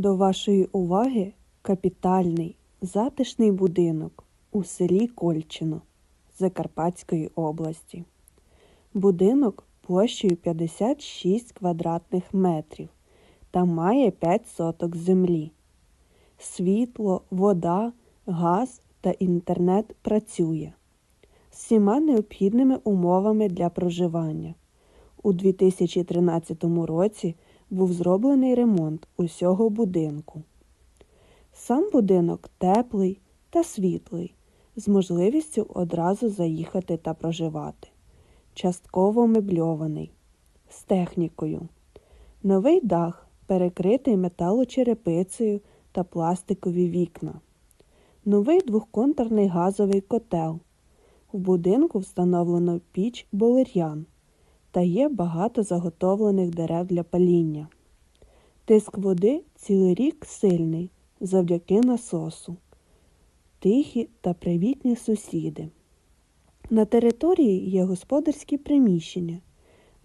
До вашої уваги капітальний затишний будинок у селі Кольчино Закарпатської області. Будинок площею 56 квадратних метрів та має 5 соток землі. Світло, вода, газ та інтернет працює з всіма необхідними умовами для проживання. У 2013 році був зроблений ремонт усього будинку. Сам будинок теплий та світлий, з можливістю одразу заїхати та проживати. Частково мебльований, з технікою. Новий дах перекритий металочерепицею та пластикові вікна. Новий двохконтурний газовий котел. В будинку встановлено піч болер'ян та є багато заготовлених дерев для паління. Тиск води цілий рік сильний завдяки насосу. Тихі та привітні сусіди. На території є господарські приміщення,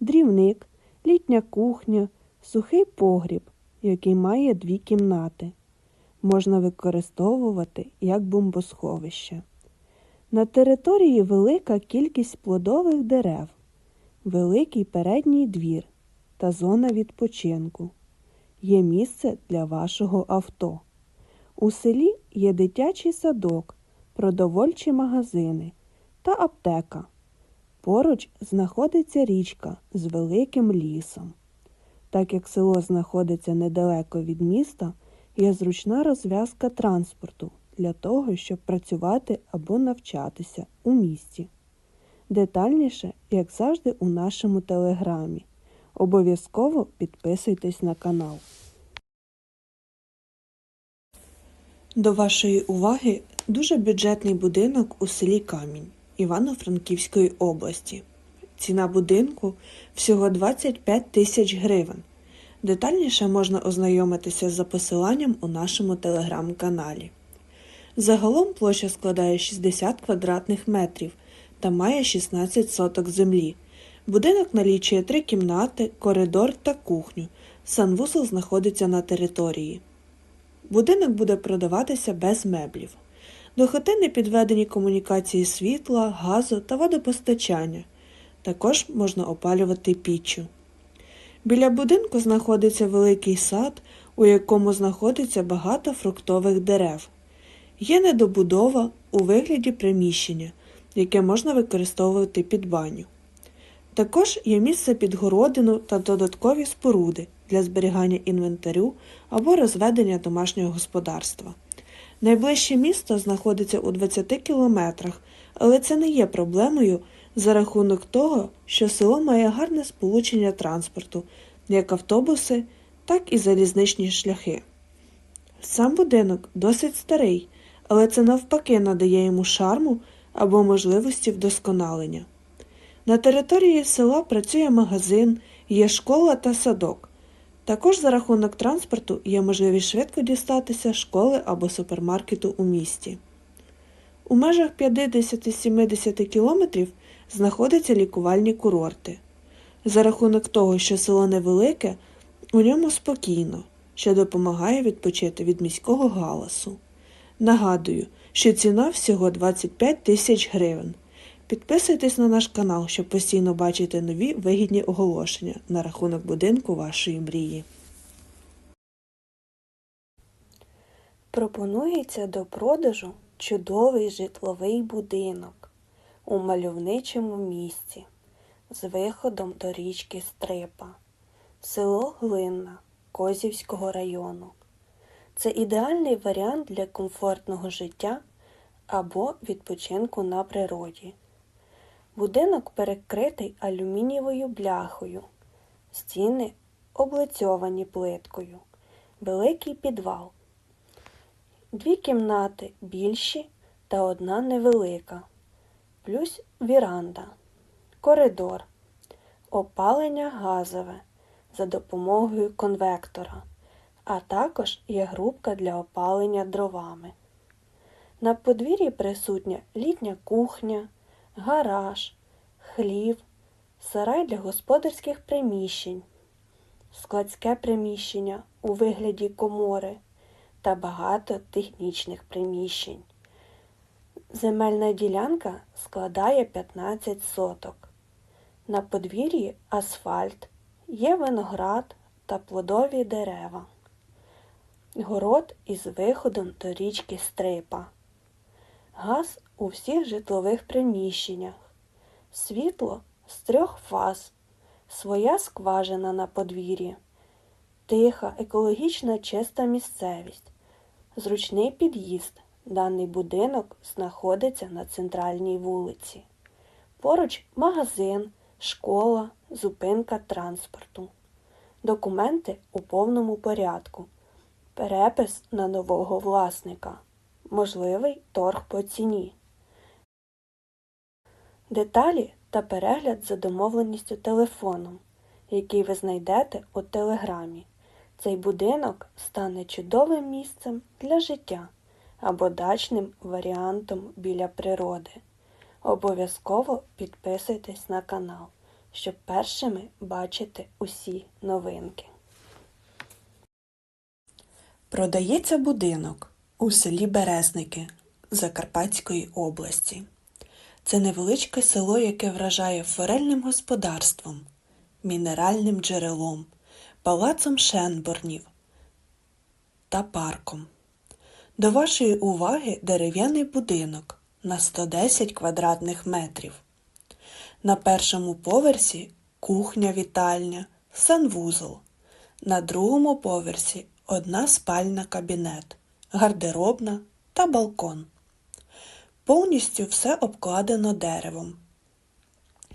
дрівник, літня кухня, сухий погріб, який має дві кімнати. Можна використовувати як бомбосховище. На території велика кількість плодових дерев, великий передній двір та зона відпочинку. Є місце для вашого авто. У селі є дитячий садок, продовольчі магазини та аптека. Поруч знаходиться річка з великим лісом. Так як село знаходиться недалеко від міста, є зручна розв'язка транспорту для того, щоб працювати або навчатися у місті. Детальніше, як завжди, у нашому телеграмі. Обов'язково підписуйтесь на канал. До вашої уваги дуже бюджетний будинок у селі Камінь Івано-Франківської області. Ціна будинку всього 25 тисяч гривень. Детальніше можна ознайомитися за посиланням у нашому телеграм-каналі. Загалом площа складає 60 квадратних метрів та має 16 соток землі. Будинок налічує три кімнати, коридор та кухню. Санвузол знаходиться на території. Будинок буде продаватися без меблів. До хати підведені комунікації світла, газу та водопостачання. Також можна опалювати піччю. Біля будинку знаходиться великий сад, у якому знаходиться багато фруктових дерев. Є недобудова у вигляді приміщення, яке можна використовувати під баню. Також є місце під городину та додаткові споруди для зберігання інвентарю або розведення домашнього господарства. Найближче місто знаходиться у 20 кілометрах, але це не є проблемою за рахунок того, що село має гарне сполучення транспорту, як автобуси, так і залізничні шляхи. Сам будинок досить старий, але це навпаки надає йому шарму або можливості вдосконалення. На території села працює магазин, є школа та садок. Також за рахунок транспорту є можливість швидко дістатися школи або супермаркету у місті. У межах 50-70 кілометрів знаходяться лікувальні курорти. За рахунок того, що село невелике, у ньому спокійно, що допомагає відпочити від міського галасу. Нагадую, що ціна всього 25 тисяч гривень. Підписуйтесь на наш канал, щоб постійно бачити нові вигідні оголошення на рахунок будинку вашої мрії. Пропонується до продажу чудовий житловий будинок у мальовничому місці з виходом до річки Стрипа, село Глинна Козівського району. Це ідеальний варіант для комфортного життя або відпочинку на природі. Будинок перекритий алюмінієвою бляхою, стіни облицьовані плиткою, великий підвал, дві кімнати більші та одна невелика, плюс віранда, коридор, опалення газове за допомогою конвектора, а також є грубка для опалення дровами. На подвір'ї присутня літня кухня гараж, хлів, сарай для господарських приміщень, складське приміщення у вигляді комори та багато технічних приміщень. Земельна ділянка складає 15 соток. На подвір'ї асфальт, є виноград та плодові дерева. Город із виходом до річки Стрипа. Газ у всіх житлових приміщеннях. Світло з трьох фаз. Своя скважина на подвір'ї. Тиха, екологічно чиста місцевість. Зручний під'їзд. Даний будинок знаходиться на центральній вулиці. Поруч магазин, школа, зупинка транспорту. Документи у повному порядку. Перепис на нового власника. Можливий торг по ціні. Деталі та перегляд за домовленістю телефоном, який ви знайдете у телеграмі. Цей будинок стане чудовим місцем для життя або дачним варіантом біля природи. Обов'язково підписуйтесь на канал, щоб першими бачити усі новинки. Продається будинок у селі Березники Закарпатської області. Це невеличке село, яке вражає форельним господарством, мінеральним джерелом, палацом Шенборнів та парком. До вашої уваги дерев'яний будинок на 110 квадратних метрів. На першому поверсі кухня-вітальня, санвузол. На другому поверсі одна спальна кабінет, гардеробна та балкон. Повністю все обкладено деревом.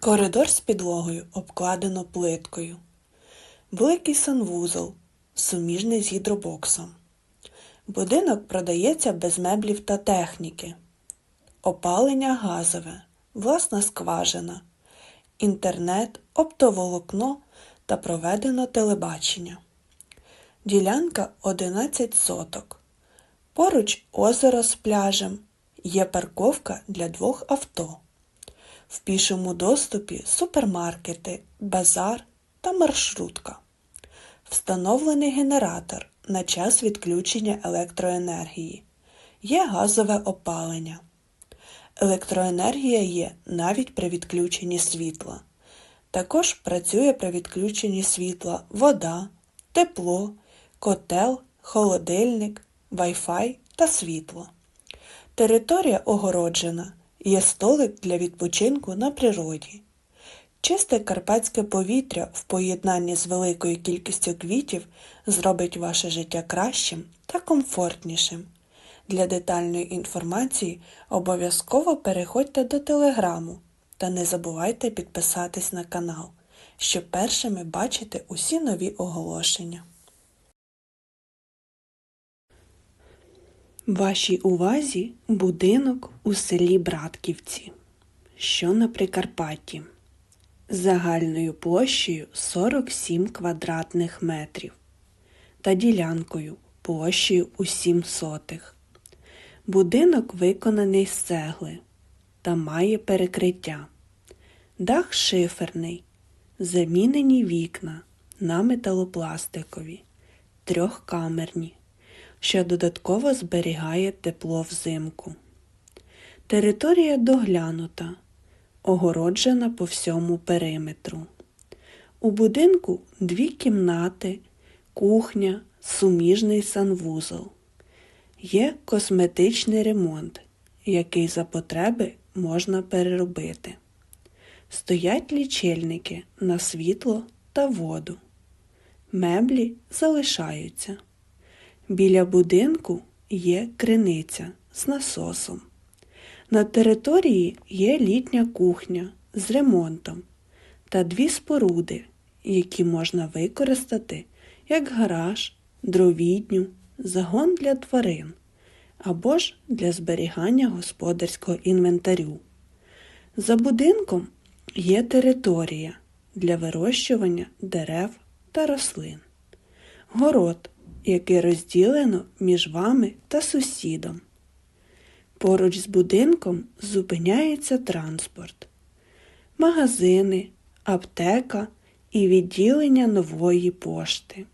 Коридор з підлогою обкладено плиткою. Великий санвузол, суміжний з гідробоксом. Будинок продається без меблів та техніки. Опалення газове, власна скважина, інтернет, оптоволокно та проведено телебачення. Ділянка 11 соток. Поруч озеро з пляжем. Є парковка для двох авто. В пішому доступі супермаркети, базар та маршрутка. Встановлений генератор на час відключення електроенергії. Є газове опалення. Електроенергія є навіть при відключенні світла. Також працює при відключенні світла вода, тепло, котел, холодильник, Wi-Fi та світло. Територія огороджена, є столик для відпочинку на природі. Чисте карпатське повітря в поєднанні з великою кількістю квітів зробить ваше життя кращим та комфортнішим. Для детальної інформації обов'язково переходьте до телеграму та не забувайте підписатись на канал, щоб першими бачити усі нові оголошення. Вашій увазі будинок у селі Братківці, що на Прикарпатті, загальною площею 47 квадратних метрів та ділянкою площею у 7 сотих. Будинок виконаний з цегли та має перекриття. Дах шиферний, замінені вікна на металопластикові, трьохкамерні що додатково зберігає тепло взимку. Територія доглянута, огороджена по всьому периметру. У будинку дві кімнати, кухня, суміжний санвузол. Є косметичний ремонт, який за потреби можна переробити. Стоять лічильники на світло та воду. Меблі залишаються. Біля будинку є криниця з насосом. На території є літня кухня з ремонтом та дві споруди, які можна використати як гараж, дровідню, загон для тварин або ж для зберігання господарського інвентарю. За будинком є територія для вирощування дерев та рослин. Город яке розділено між вами та сусідом. Поруч з будинком зупиняється транспорт, магазини, аптека і відділення нової пошти.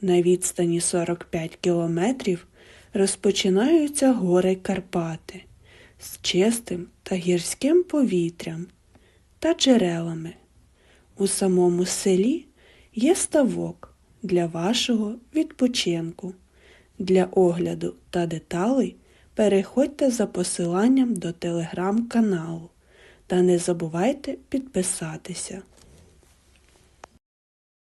На відстані 45 кілометрів розпочинаються гори Карпати з чистим та гірським повітрям та джерелами. У самому селі є ставок для вашого відпочинку. Для огляду та деталей переходьте за посиланням до телеграм-каналу та не забувайте підписатися.